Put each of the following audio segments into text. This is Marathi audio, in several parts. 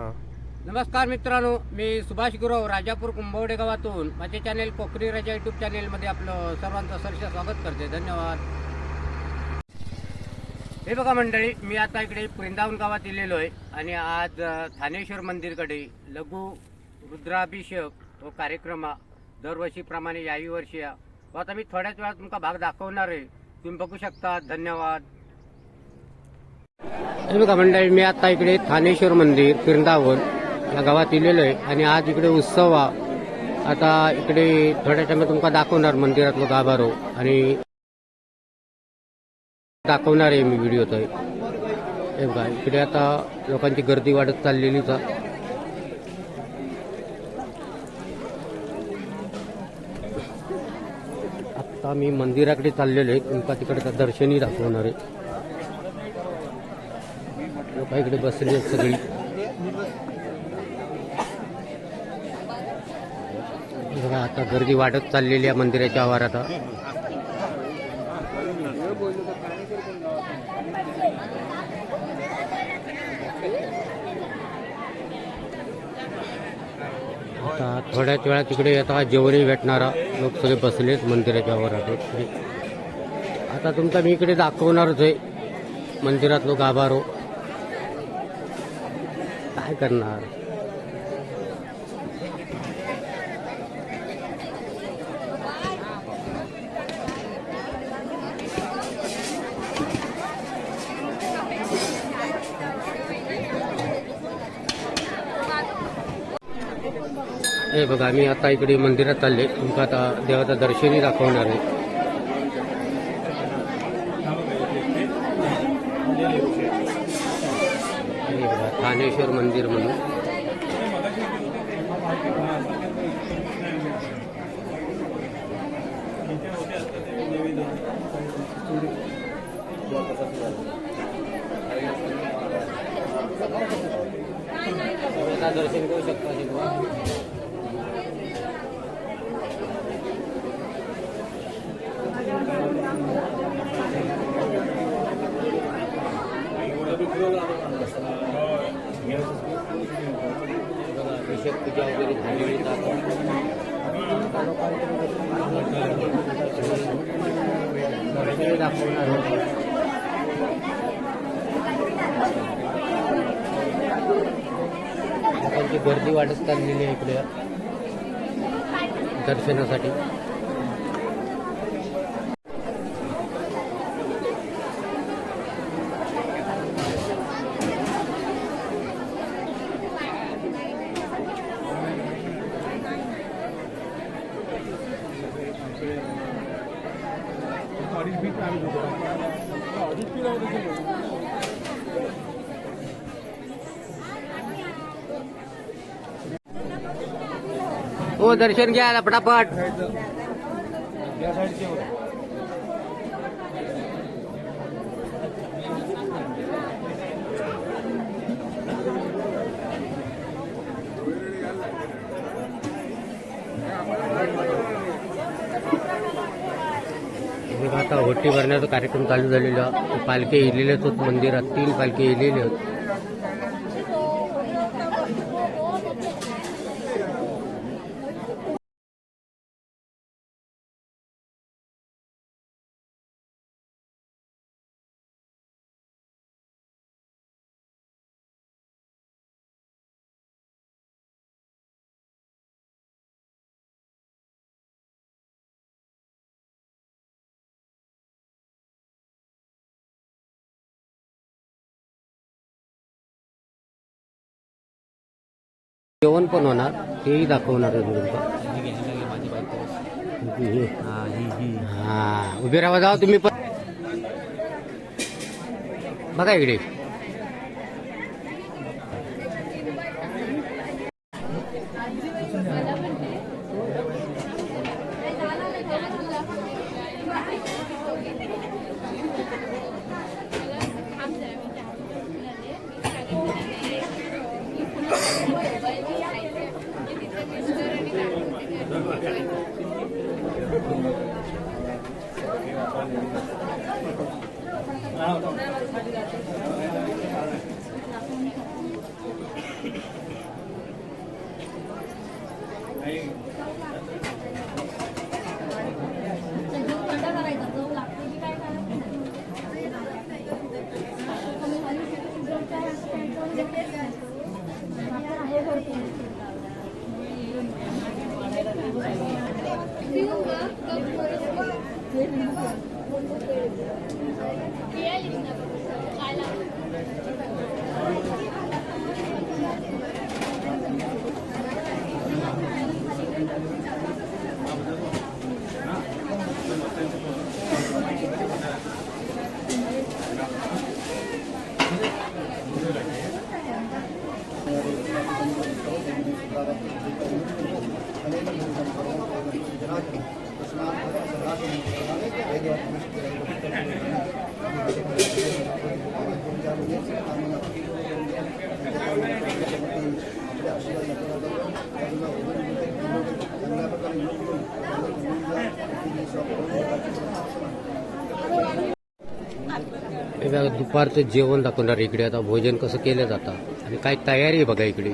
नमस्कार मित्रांनो मी सुभाष गुरव राजापूर कुंभवडे गावातून माझे चॅनेल कोकणी राजा यूट्यूब चॅनेलमध्ये आपलं सर्वांचं सरसे स्वागत करते. धन्यवाद. हे बघा मंडळी मी आता इकडे वृंदावन गावात इलेलो आहे आणि आज थानेश्वर मंदिरकडे लघु रुद्राभिषेक व कार्यक्रम दरवर्षीप्रमाणे याही वर्षी. हो, आता मी थोड्याच वेळात तुमका भाग दाखवणार आहे. तुम्ही बघू शकता. धन्यवाद. बघा मंडळी मी आता इकडे थानेश्वर मंदिर वृंदावन या गावात इलेलो आहे. आणि आज इकडे उत्सव हा. आता इकडे थोड्या टाइम तुमका दाखवणार मंदिरातलं गाभारो. आणि दाखवणार आहे मी व्हिडिओ तर. हे बघा इकडे आता लोकांची गर्दी वाढत चाललेलीच आहे. आता मी मंदिराकडे चाललेलो आहे. तुमका तिकडे दर्शनही दाखवणार आहे. लोक इकडे बसली आहेत सगळी. बघा आता गर्दी वाढत चाललेली आहे मंदिराच्या आवारात. आता थोड्याच वेळा तिकडे आता जेवणही भेटणारा लोक सगळे बसलेत मंदिराच्या आवारात. आता तुमचा मी इकडे दाखवणारच आहे. मंदिरातलो गाभारो. काय करणार? हे बघा मी आता इकडे मंदिरात चालले. तुमका आता देवाचं दर्शनही दाखवणार आहे हे बघा थानेश्वर मंदिर म्हणून अभिषेक पूजा वगैरे झालेली आहे. दाखवणार लोकांची गर्दी वाढत चाललेली आहे इकडे. दर्शनासाठी. हो दर्शन घ्या आता पटापट आता होटी भरण्याचा कार्यक्रम चालू झालेला. पालखी येलेलेच होत मंदिरात. तीन पालखी येलेले होते. जेवण पण होणार तेही दाखवणार हा उभे राहा जाऊ तुम्ही पण. बघा इकडे. हे बघा दुपारचं जेवण दाखवणार इकडे. आता भोजन कसं केलं जातं? आणि काय तयारी आहे बघा इकडे.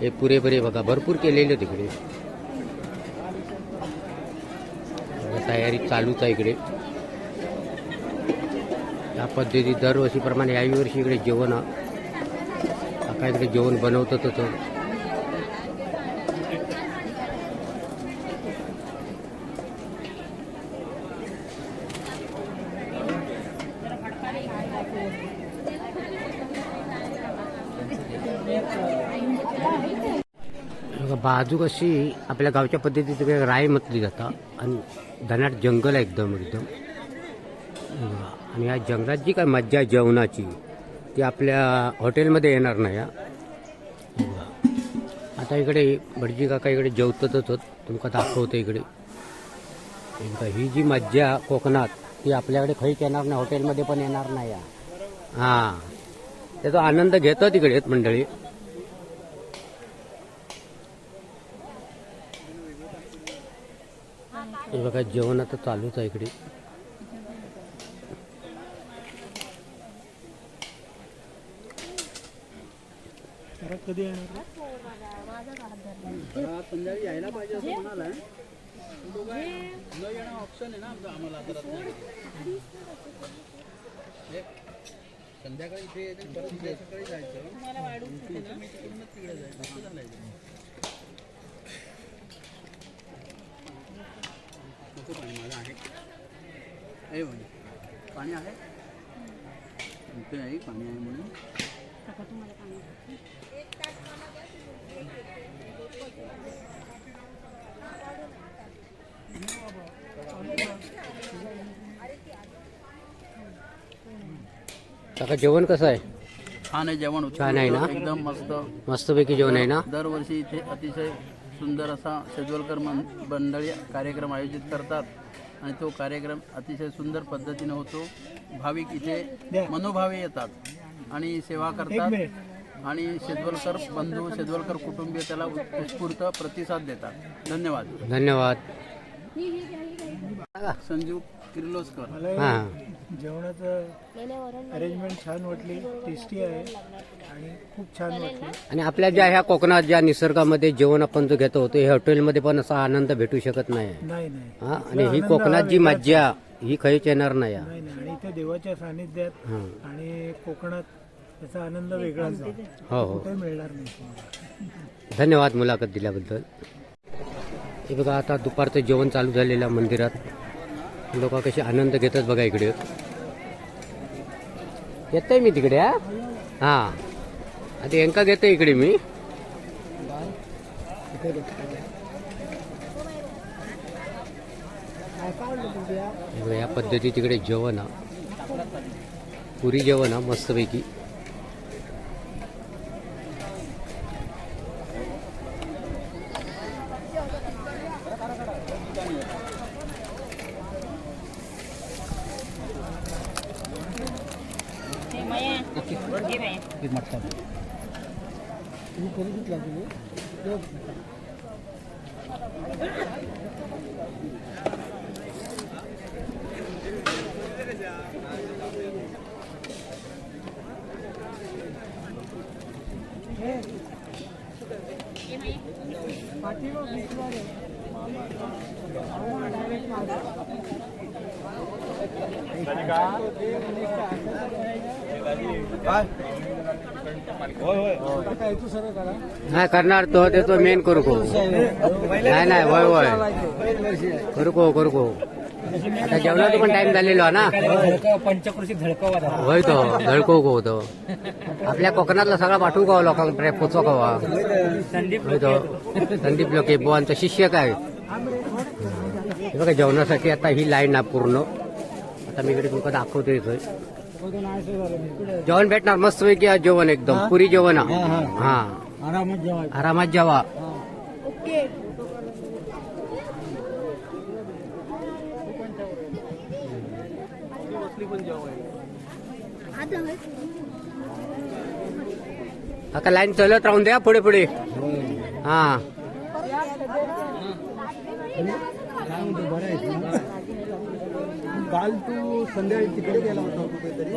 हे पुरेपुरे बघा भरपूर केलेले तिकडे बघा, तयारी चालूच आहे इकडे. या पद्धती दरवर्षीप्रमाणे याही वर्षी इकडे जेवण आता इकडे जेवण बनवतं तसं. बाजू कशी आपल्या गावच्या पद्धतीत राय म्हटली जातं. आणि धनाट जंगल आहे एकदम एकदम. आणि या जंगलात जी काय मज्जा आहे जेवणाची ती आपल्या हॉटेलमध्ये येणार नाही आता इकडे भटजी काका इकडे जेवतच होत तुमका दाखवतो इकडे. ही जी मज्जा कोकणात ती आपल्याकडे खैच येणार नाही हॉटेलमध्ये पण येणार नाही हा. त्याचा आनंद घेतात तिकडे मंडळी. हे बघा जेवण आता चालूच आहे इकडे. कधी येणार? संध्याकाळी यायला पाहिजे असं म्हणाला ऑप्शन आहे ना आमचं आम्हाला संध्याकाळी इथे परत सकाळी जायचं ते. नको पाणी माझं आहे. आहे म्हणे पाणी आहे? इथे आहे पाणी आहे म्हणून. काका जेवण कसं आहे? छान आहे जेवण छान आहे ना? एकदम मस्त मस्त. मस्तपैकी जेवण आहे ना? दरवर्षी इथे अतिशय सुंदर असा शेजवलकर मन मंडळी कार्यक्रम आयोजित करतात. आणि तो कार्यक्रम अतिशय सुंदर पद्धतीने होतो. भाविक इथे मनोभावे येतात आणि सेवा करतात. आणि शेजवलकर बंधू शेजवलकर कुटुंबीय त्याला उत्स्फूर्त प्रतिसाद देतात. धन्यवाद. धन्यवाद. संजीव किर्लोस्कर. मला हां जेवणाचं अरेंजमेंट छान वाटली. टेस्टी आहे. आणि खूप छान वाटली. आणि आपल्या ज्या ह्या कोकणात ज्या निसर्गामध्ये जेवण आपण जो घेतो ते हॉटेलमध्ये पण असा आनंद भेटू शकत नाही. नाही नाही. हा? आणि ही कोकणात जी मज्जा ही खैच येणार नाही. हा. नाही नाही. आणि इथे देवाच्या सानिध्यात हा. आणि कोकणात त्याचा आनंद वेगळाच आहे. हो हो. कुठे मिळणार नाही. तुम्हाला. धन्यवाद मुलाखत दिल्याबद्दल. हे बघा आता दुपारचं जेवण चालू झालेलं आहे मंदिरात. लोक कसे आनंद घेतात बघा इकडे. येतोय मी तिकडे हा? हा. आता यांका घेतोय इकडे मी. या पद्धती तिकडे जेवण हा पुरी जेवण हा मस्तपैकी. नाही करणार तो ते तो मेन करू नाही नाही होय होय करू को करू को. आता जेवणाचा पण टाइम झालेलो आहे ना. पंचकृषी झळकवा होय तो धडको को तो. आपल्या कोकणातला सगळा पाठवू का लोकांकडे पोचवा कवा होय तो. संदीप लोके बुवांचा शिष्य काय? हे बघा जेवणासाठी आता ही लाईन आहे पूर्ण. आता मी इकडे तुमका दाखवतो इथं. जेवण भेटणार मस्त पैकी आज जेवण एकदम. पुरी जेवण. हा हा. आरामात जेव्हा आरामात जेवा. आता लाईन चलत राहून द्या पुढे पुढे. हा. काल तू संध्याकाळी तिकडे गेला होता कुठेतरी.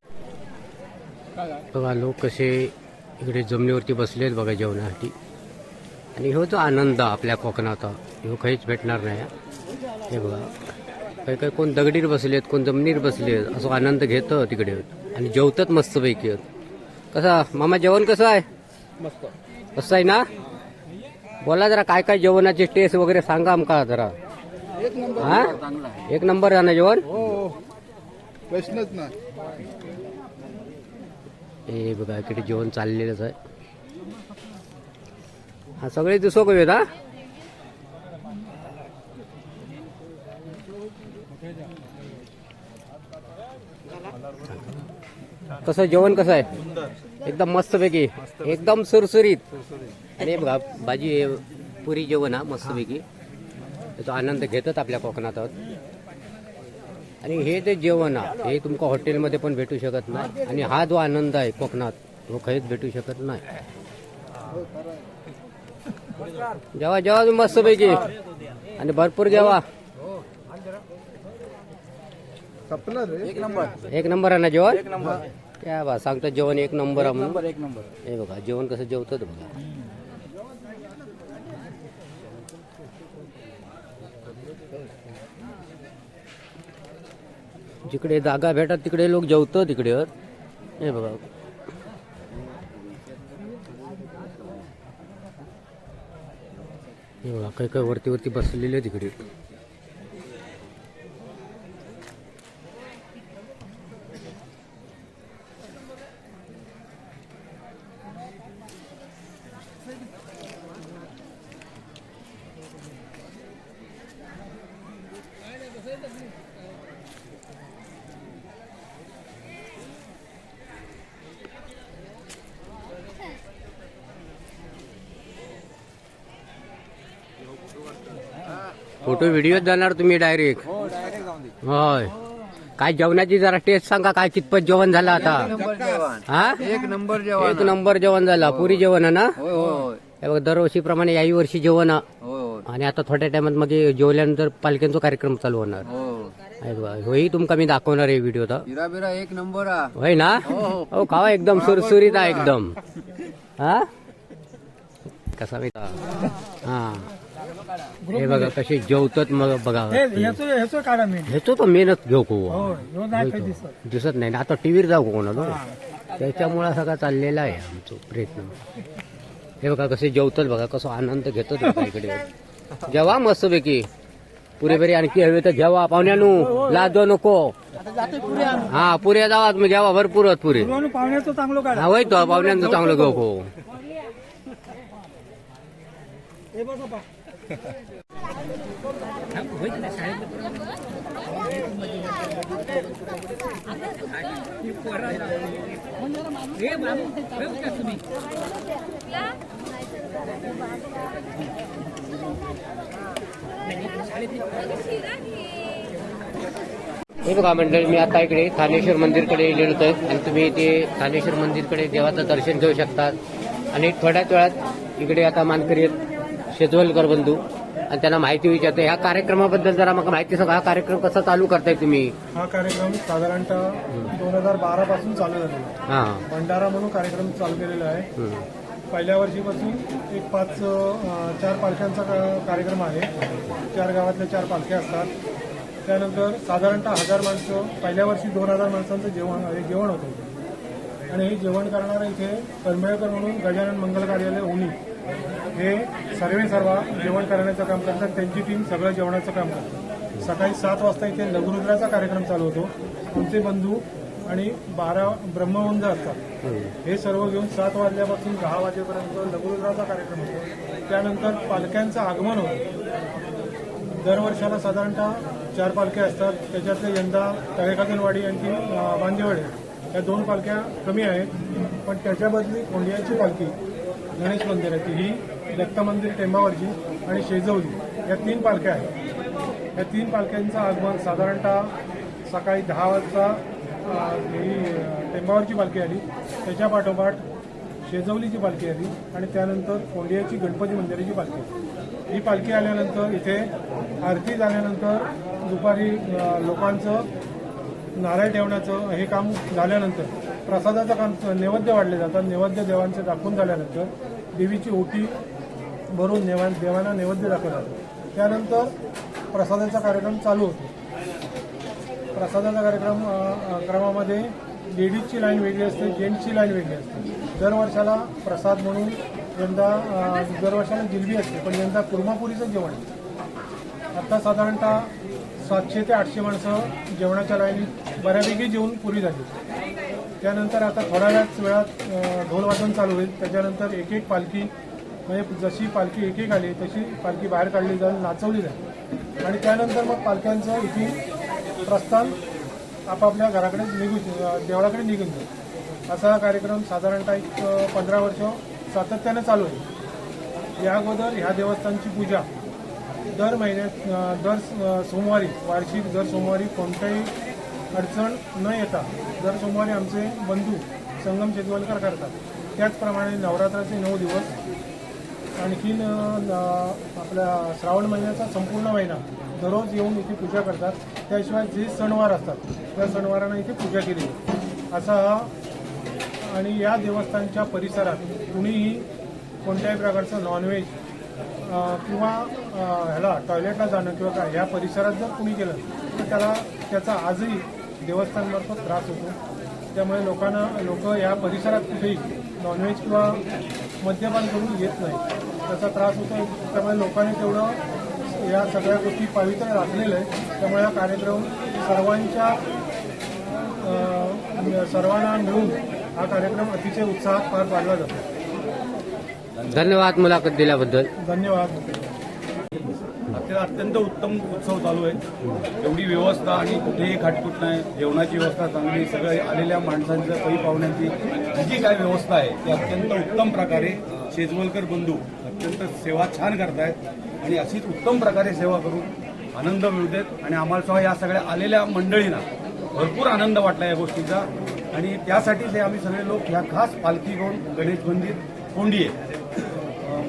बघा लोक कसे इकडे जमिनीवरती बसलेत बघा जेवणासाठी. आणि हो तो आनंद आपल्या कोकणात ह्यो काहीच भेटणार नाही. हे बघा काही काही कोण दगडीर बसलेत कोण जमिनीर बसलेत असं आनंद घेतं तिकडे. आणि जेवतात मस्तपैकी. कसा मामा जेवण कसं आहे? मस्त. कसं आहे ना? बोला जरा काय काय जेवणाची टेस्ट वगैरे सांगा आमका जरा. हा? चांगला आहे. एक नंबर आहे ना जेवण? हो प्रश्नच ना हे बघा इकडे जेवण चाललेलंच आहे. हा सगळे दिसो का हा? कसं जेवण कसं आहे? एकदम मस्तपैकी. एकदम सुरसुरीत. आणि बघा भाजी पुरी जेवण हा मस्तपैकी. त्याचा आनंद घेतात आपल्या कोकणात आणि हे जे जेवण आहे हे तुमका हॉटेलमध्ये पण भेटू शकत नाही. आणि हा जो आनंद आहे कोकणात तो काहीच भेटू शकत नाही. जेवा जेवा तुम्ही मस्तपैकी. आणि भरपूर जेवा. सपलं रे. एक नंबर. एक नंबर आहे ना जेवण? एक नंबर. त्या बा सांगतो जेवण एक नंबर आहे म्हणून. नंबर एक नंबर. हे बघा जेवण कसं जेवतात बघा. जिकडे जागा भेटत तिकडे लोक जेवतात तिकडे. हे बघा. हे बघा काही काही वरती वरती बसलेले तिकडे. फोटो व्हिडिओ जाणार तुम्ही डायरेक्ट हो डायरेक्ट जाऊन दे होय. काय जेवणाची जरा टेस्ट सांगा काय कितपत जेवण झालं आता? हा? एक नंबर जेवण. एक नंबर जेवण झालं पुरी जेवण आहे ना? हे बघा दरवर्षीप्रमाणे याही वर्षी जेवण. आणि आता थोड्या टायमात मग हे जेवल्यानंतर पालख्यांचा कार्यक्रम चालू होणार. हो. हे होही तुमका मी दाखवणार आहे व्हिडिओ तर एक नंबर होय ना? हो खावा एकदम सुरसुरीत आहे एकदम. हा? कसा मी हा. हे बघा कसे जेवतात मग बघा. ह्याचो काढा मी ह्याचो तो मेहनत घेऊ को हो? दिसत. नाही ना. आता टीव्हीवर जाऊ कोणाला? त्याच्यामुळे सगळा चाललेला आहे आमचं प्रयत्न. हे बघा कसे जेवतात बघा कसं आनंद घेतात बघा इकडे. जेवा मस्तपैकी. पुरेपुरी आणखी हवे तर जेवा. पाहुण्यानू लाजो नको. हा पुऱ्या जावा तुम्ही जेवा भरपूर आहेत पुरे. पाहुण्याचं चांगलं हा तो पाहुण्यांचं चांगलं घेऊ को हे? हे बघा मंडळी मी आता इकडे थानेश्वर मंदिरकडे येलेलो आहे आणि तुम्ही इथे थानेश्वर मंदिरकडे देवाचं दर्शन घेऊ शकतात आणि थोड्याच वेळात इकडे आता मानकरी शेजवलकर बंधू. आणि त्यांना माहिती विचारतो. ह्या कार्यक्रमाबद्दल जरा मग माहिती सांगा. हा कार्यक्रम कसा चालू करताय तुम्ही? हा कार्यक्रम साधारणतः दोन हजार बारा पासून चालू झालेला आहे. हा. भंडारा म्हणून कार्यक्रम चालू केलेला आहे. हम्म. पहिल्या वर्षीपासून एक पाच अं, चार पालख्यांचा का- कार्यक्रम आहे. चार गावातल्या चार पालख्या असतात. त्यानंतर साधारणतः हजार माणसं पहिल्या वर्षी दोन हजार माणसांचं जेवण हे जेवण होतं. आणि हे जेवण करणारं इथे करमेळकर म्हणून गजानन मंगल कार्यालय होणी हे सर्वे सर्वा जेवण करण्याचं काम करतात. त्यांची टीम सगळं जेवणाचं काम करतात. सकाळी सात वाजता इथे लघुरुद्राचा कार्यक्रम चालू होतो. आमचे बंधू आणि बारा ब्रह्मवंद असतात. हे सर्व घेऊन सात वाजल्यापासून दहा वाजेपर्यंत लघुरुद्राचा कार्यक्रम होतो. त्यानंतर पालख्यांचं आगमन होतं. दरवर्षाला साधारणतः चार पालख्या असतात. त्याच्यातले यंदा तळेखाजनवाडी आणि अं, बांदेवाडी. या दोन पालख्या कमी आहेत पण त्याच्या बदली कोंडियाची पालखी गणेश मंदिराची ही दत्त मंदिर टेंबावरची आणि शेजवली या तीन पालख्या आहेत. या तीन पालख्यांचं आगमन साधारणतः सकाळी दहा वाजता ही टेंबावरची पालखी आली. त्याच्या पाठोपाठ शेजवलीची पालखी आली आणि त्यानंतर कोंडियाची गणपती मंदिराची पालखी ही पालखी आल्यानंतर इथे आरती झाल्यानंतर दुपारी लोकांचं नारळ ठेवण्याचं हे काम झाल्यानंतर प्रसादाचं काम नैवेद्य वाढले जातात. नैवेद्य देवांचे दाखवून झाल्यानंतर देवीची ओटी भरून देवा देवांना नैवेद्य दाखवला जातो त्यानंतर प्रसादाचा कार्यक्रम चालू होतो. प्रसादाचा कार्यक्रम क्रमामध्ये लेडीजची लाईन वेगळी असते जेंट्सची लाईन वेगळी असते. दरवर्षाला प्रसाद म्हणून यंदा दरवर्षाला जिलबी असते पण यंदा कुर्मापुरीचं जेवण आहे. आता साधारणतः सातशे ते आठशे माणसं जेवणाच्या लाईनीत बऱ्यापैकी जेवून पुरी झाली. त्यानंतर आता थोड्या वेळाच वेळात ढोल वादन चालू होईल. त्याच्यानंतर एक एक पालखी म्हणजे जशी पालखी एक एक आली तशी पालखी बाहेर काढली जाईल नाचवली जाईल. आणि त्यानंतर मग पालख्यांचं इथे प्रस्थान आपापल्या घराकडे निघू देवळाकडे निघून जाईल. असा हा कार्यक्रम साधारणतः एक पंधरा वर्ष सातत्यानं चालू आहे. या अगोदर ह्या देवस्थानची पूजा दर महिन्यात दर सोमवारी वार्षिक दर सोमवारी कोणत्याही अडचण न येता दर सोमवारी आमचे बंधू संगम शेजवलकर करतात. त्याचप्रमाणे नवरात्राचे नऊ दिवस आणखीन आपल्या श्रावण महिन्याचा संपूर्ण महिना दररोज येऊन इथे पूजा करतात. त्याशिवाय जे सणवार असतात त्या सणवारांना इथे पूजा केली असा आणि या देवस्थानच्या परिसरात कुणीही कोणत्याही प्रकारचं नॉनव्हेज किंवा ह्याला टॉयलेटला जाणं किंवा काय या परिसरात जर कुणी केलं तर त्याला त्याचा आजही देवस्थानमार्फत त्रास होतो. त्यामुळे लोकांना लोक या परिसरात कुठेही नॉनव्हेज किंवा मद्यपान करून येत नाही. त्याचा त्रास होतो. त्यामुळे लोकांनी तेवढं या सगळ्या गोष्टी पवित्र राखलेलं आहे. त्यामुळे हा कार्यक्रम सर्वांच्या सर्वांना मिळून हा कार्यक्रम अतिशय उत्साहात पार पाडला जातो. धन्यवाद मुलाखत दिल्याबद्दल. धन्यवाद. आपल्याला अत्यंत उत्तम उत्सव चालू आहे. एवढी व्यवस्था आणि कुठेही खाटकूट नाही. जेवणाची व्यवस्था चांगली सगळे आलेल्या माणसांचं काही पाहुण्यांची जी काय व्यवस्था आहे ती अत्यंत उत्तम प्रकारे शेजवलकर बंधू अत्यंत सेवा छान करतायत. आणि अशीच उत्तम प्रकारे सेवा करून आनंद मिळू देत. आणि आम्हाला सुद्धा या सगळ्या आलेल्या मंडळींना भरपूर आनंद वाटला या गोष्टीचा. आणि त्यासाठीच हे आम्ही सगळे लोक ह्या खास पालखी घेऊन गणेश मंदिर कोंडी आहे.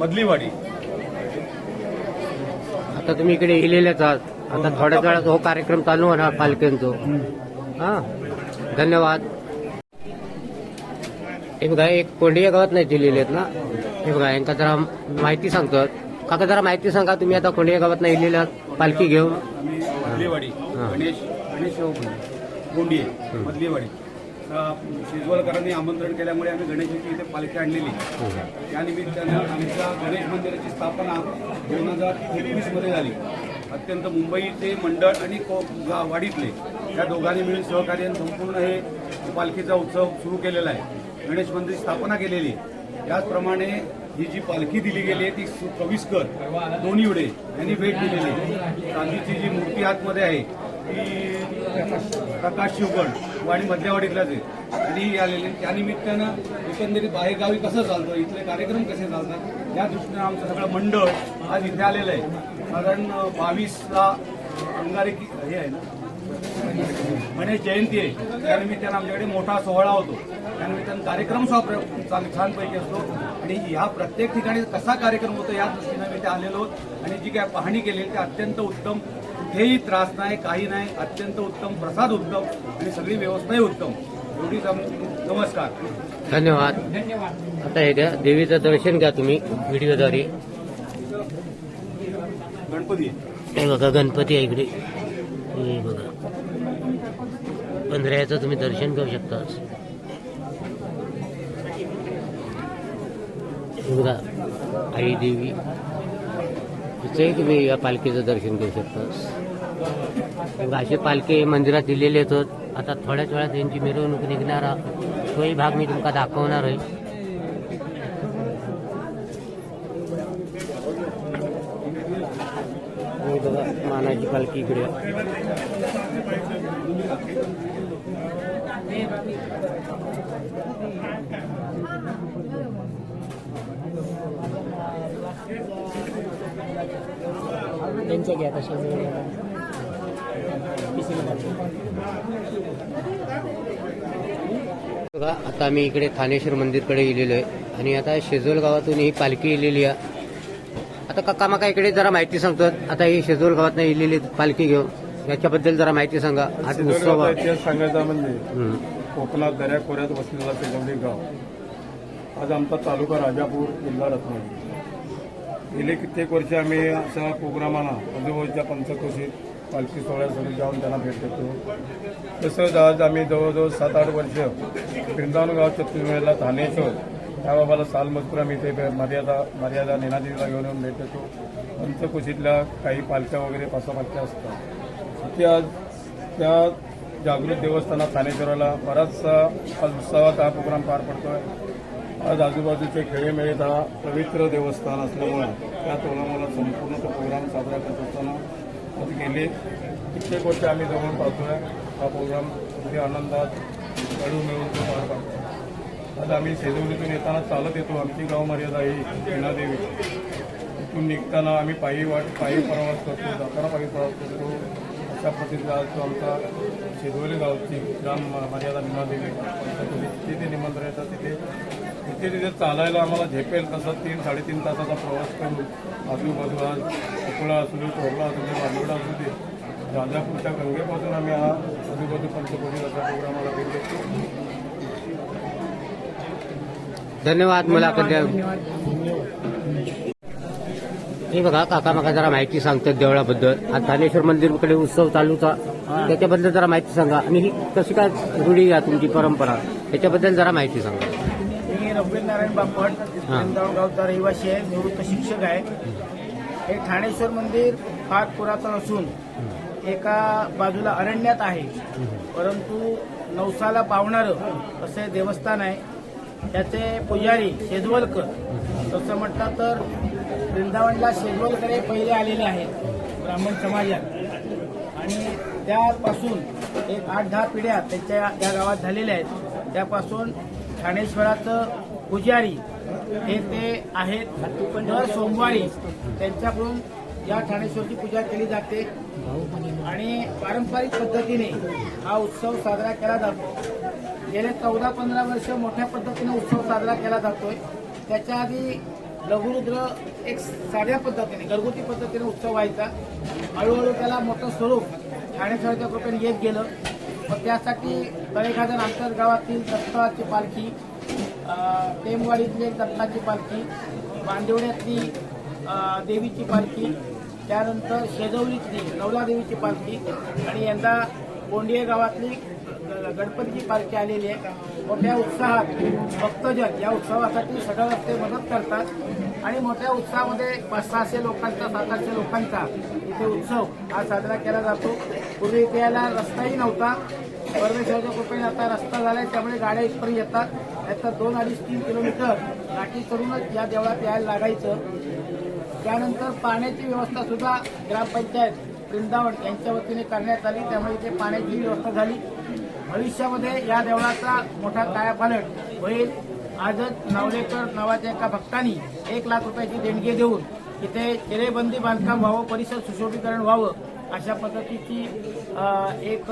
मधलीवाडी. आता तुम्ही इकडे इलेलेच आहात. आता थोड्या वेळात हो कार्यक्रम चालू होणार पालख्यांचं हा. धन्यवाद. हे बघा एक कोंडिया गावात नाही दिलेले आहेत ना? हे बघा यांका जरा माहिती सांगतो काका जरा माहिती सांगा तुम्ही आता कोंडिया गावात नाही इलेले आहात पालखी घेऊन? मधलीवाडी. गणेश गणेश गोंडिये मधलीवाडी. अं, शिजवलकरांनी आमंत्रण केल्यामुळे आम्ही गणेशाची इथे पालखी आणलेली. त्या निमित्तानं आमच्या गणेश मंदिराची स्थापना दोन हजार एकवीसमध्ये झाली. अत्यंत मुंबईचे मंडळ आणि को- वाडीतले या दोघांनी मिळून सहकार्याने संपूर्ण हे पालखीचा उत्सव सुरू केलेला आहे. गणेश मंदिर स्थापना केलेली त्याचप्रमाणे ही जी पालखी दिली गेली आहे ती सु- कविस्कर दोन्ही वडे यांनी भेट दिलेली आहे. गांधीची जी मूर्ती आतमध्ये आहे मी प्रकाश शिवगण आणि मध्यवाडीतलाच आहे. आणि आलेले. त्यानिमित्तानं एकंदरीत बाहेरगावी कसं चालतं इथले कार्यक्रम कसे चालतात या दृष्टीनं आमचं सगळं मंडळ आज इथे आलेलं आहे. कारण बावीसला अंगारेकी हे आहे ना? गणेश जयंती आहे. त्यानिमित्तानं आमच्याकडे मोठा सोहळा होतो. त्यानिमित्तानं कार्यक्रम सुद्धा छानपैकी असतो. आणि ह्या प्रत्येक ठिकाणी कसा कार्यक्रम होतो या दृष्टीनं मी ते आलेलो आणि जी काय पाहणी केली ते अत्यंत उत्तम कुठेही त्रास नाही काही नाही. अत्यंत उत्तम प्रसाद उत्तम आणि सगळी व्यवस्थाही उत्तम. एवढीच आम- नमस्कार. धन्यवाद. आता हे घ्या. देवीचं दर्शन घ्या तुम्ही व्हिडिओद्वारे. गणपती. हे बघा गणपती आहे इकडे. हे बघा. पंधराचं तुम्ही दर्शन घेऊ शकता हे बघा आई देवी. तिचंही तुम्ही या पालखीचं दर्शन घेऊ शकता. असे पालखी मंदिरात दिलेले आहेत आता थोड्याच वेळात यांची मिरवणूक निघणार. तोही भाग मी तुमका दाखवणार आहे. बघा मानाची पालखी इकडे. त्यांच्या घ्या तशा बघा आता आम्ही इकडे थानेश्वर मंदिरकडे गेलेलो आहे. आणि आता शेजोल गावातून ही पालखी येलेली आहे. आता काका माका इकडे जरा माहिती सांगतो आता ही शेजोल गावात येलेली पालखी घेऊन. याच्याबद्दल जरा माहिती सांगा. आज उत्सव सांगायचा म्हणजे. कोकणात दर्याखोऱ्यात वसलेला सेगवडी गाव. आज आमचा तालुका राजापूर जिल्हा रत्नागिरी. गेले कित्येक वर्ष आम्ही अशा प्रोग्रामांना आजूबाजूच्या पंचकोशीत पालखी सोहळ्यासाठी जाऊन त्यांना भेट देतो. तसंच आज आम्ही जवळजवळ सात आठ वर्ष वृंदावन गावच्या तुलनेला थानेश्वर त्या बाबाला साल आम्ही इथे मर्यादा मर्यादा नेनादेवीला घेऊन येऊन भेट देतो. पंचकोशीतल्या काही पालख्या वगैरे पाच असतात पालख्या असतात. त्या त्या जागृत देवस्थानात ठाणेश्वराला बराचसा आज उत्सवात हा प्रोग्राम पार पडतो आहे आज आजूबाजूचे खेळेमेळेत हा पवित्र देवस्थान असल्यामुळे त्या तोलामाला संपूर्ण तो प्रोग्राम साजरा करत असताना आज गेले. कित्येक वर्ष आम्ही जवळ पाहतोय. हा प्रोग्राम अगदी आनंदात कळू मिळून तो पार पाडतो आज आम्ही सेजवलीतून येताना चालत येतो. आमची गाव मर्यादा ही देवी इथून निघताना आम्ही पायी वाट पायी प्रवास करतो जाताना पायी प्रवास करतो. अशा पद्धतीचा आज तो आमचा शेजवली गावची ग्राम मर्यादा देवी तिथे निमंत्रण येतात तिथे तिथे तिथे चालायला आम्हाला झेपेल तसं तीन साडेतीन तासाचा प्रवास करून आजूबाजू आज अकोला असू दे चोरला असू दे बांदोडा असू दे राजापूरच्या गंगेपासून आम्ही हा आजूबाजू पंचकोटी अशा प्रोग्रामाला भेट देतो धन्यवाद मुलाखत द्या हे बघा काका माका जरा माहिती सांगतात देवळाबद्दल. आज थानेश्वर मंदिरकडे उत्सव चालूचा. त्याच्याबद्दल जरा माहिती सांगा. आणि ही कशी काय रूढी आहे तुमची परंपरा? त्याच्याबद्दल जरा माहिती सांगा. रघुवीर नारायण बापट हा. वृंदावन गावचा रहिवासी आहे निवृत्त शिक्षक आहे. हे ठाणेश्वर मंदिर फार पुरातन असून एका बाजूला अरण्यात आहे. परंतु नवसाला पावणारं असं हे देवस्थान आहे. त्याचे पुजारी शेजवलकर तसं म्हटलं तर वृंदावनला शेजवलकरे पहिले आलेले आहेत ब्राह्मण समाजात. आणि त्यापासून एक आठ दहा पिढ्या त्यांच्या त्या गावात झालेल्या आहेत. त्यापासून ठाणेश्वराचं पुजारी हे ते आहेत. दर सोमवारी त्यांच्याकडून या ठाणेश्वरची पूजा केली जाते. आणि पारंपरिक पद्धतीने हा उत्सव साजरा केला जातो. गेले चौदा पंधरा वर्ष मोठ्या पद्धतीने उत्सव साजरा केला जातोय. त्याच्या आधी लघुरुद्र एक साध्या पद्धतीने घरगुती पद्धतीने उत्सव व्हायचा. हळूहळू त्याला मोठं स्वरूप ठाणेश्वरच्या कृपेने येत गेलं. मग त्यासाठी तळेखाजन आंतरगावातील दत्ताची पालखी टेमवाडीतले एक पालखी बांदिवड्यातली देवीची पालखी त्यानंतर शेजवलीतली नवला देवीची पालखी आणि यंदा गोंडिये गावातली ग- गणपतीची पालखी आलेली आहे. मोठ्या उत्साहात भक्तजन या उत्सवासाठी सगळं रस्ते मदत करतात आणि मोठ्या उत्साहामध्ये पाच सहाशे लोकांचा सात आठशे लोकांचा इथे उत्सव हा साजरा केला जातो. पूर्वी इथे रस्ताही नव्हता. परमेश्वराच्या कृपेने आता रस्ता झालाय त्यामुळे गाड्या इथपर्यंत येतात. आता दोन अडीच तीन किलोमीटर गाठी करूनच या देवळात यायला लागायचं. त्यानंतर पाण्याची व्यवस्था सुद्धा ग्रामपंचायत वृंदावन यांच्या वतीने करण्यात आली. त्यामुळे इथे पाण्याची व्यवस्था झाली. भविष्यामध्ये या देवळाचा मोठा कायापालट होईल. आजच नावलेकर नावाच्या एका भक्तांनी एक लाख रुपयाची देणगी देऊन इथे चिरेबंदी बांधकाम व्हावं परिसर सुशोभीकरण व्हावं अशा पद्धतीची एक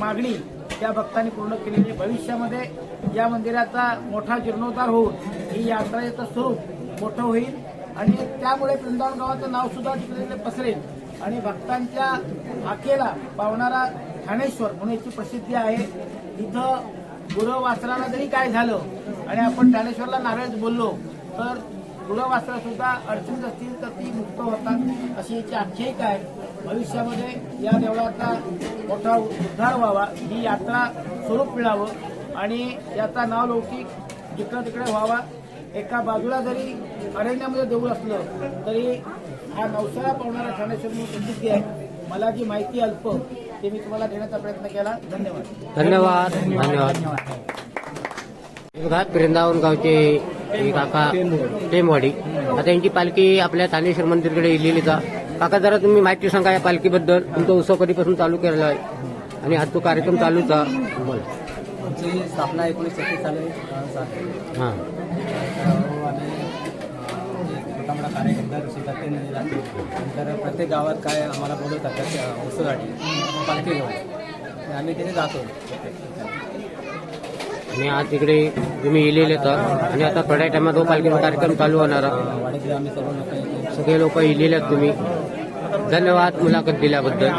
मागणी त्या भक्तांनी पूर्ण केलेली आहे. भविष्यामध्ये या मंदिराचा मोठा जीर्णोद्धार होऊन ही यात्रेचं स्वरूप मोठं होईल आणि त्यामुळे वृंदावन गावाचं नाव सुद्धा तिकडे पसरेल. आणि भक्तांच्या हाकेला पावणारा ठाणेश्वर म्हणून याची प्रसिद्धी आहे. इथं गुरवासराला जरी काय झालं आणि आपण ठाणेश्वरला नारळच बोललो तर गुरं सुद्धा अडचणीत असतील तर ती मुक्त होतात अशी याची आख्यायिका आहे. भविष्यामध्ये या देवळाचा मोठा उद्धार व्हावा ही यात्रा स्वरूप मिळावं आणि याचा नाव लौकिक जिकडं तिकडे व्हावा. एका बाजूला जरी अरण्यामध्ये देऊळ असलं तरी हा नवसाळा पावणारा ठाणेश्वर म्हणून प्रसिद्धी आहे. मला जी माहिती अल्प ते मी तुम्हाला देण्याचा प्रयत्न केला. धन्यवाद. धन्यवाद. धन्यवाद. वृंदावन गावचे हे काका टेमवाडी आता यांची पालखी आपल्या थानेश्वर मंदिरकडे इलेली का काका जरा तुम्ही माहिती सांगा या पालखीबद्दल. तुमचा उत्सव कधीपासून चालू केलेला आहे? आणि आज तो कार्यक्रम चालूच. आमची स्थापना एकोणीसशे हां. मोठा नंतर प्रत्येक गावात काय आम्हाला बोलवतात उत्सवासाठी. पालखी घेऊन. आम्ही तिथे जातो. आणि आज इकडे तुम्ही इलेले तर. आणि आता थोड्या टायमात तो पालखीचा कार्यक्रम चालू होणार. सगळे लोक इलेले आहेत तुम्ही. धन्यवाद मुलाखत दिल्याबद्दल.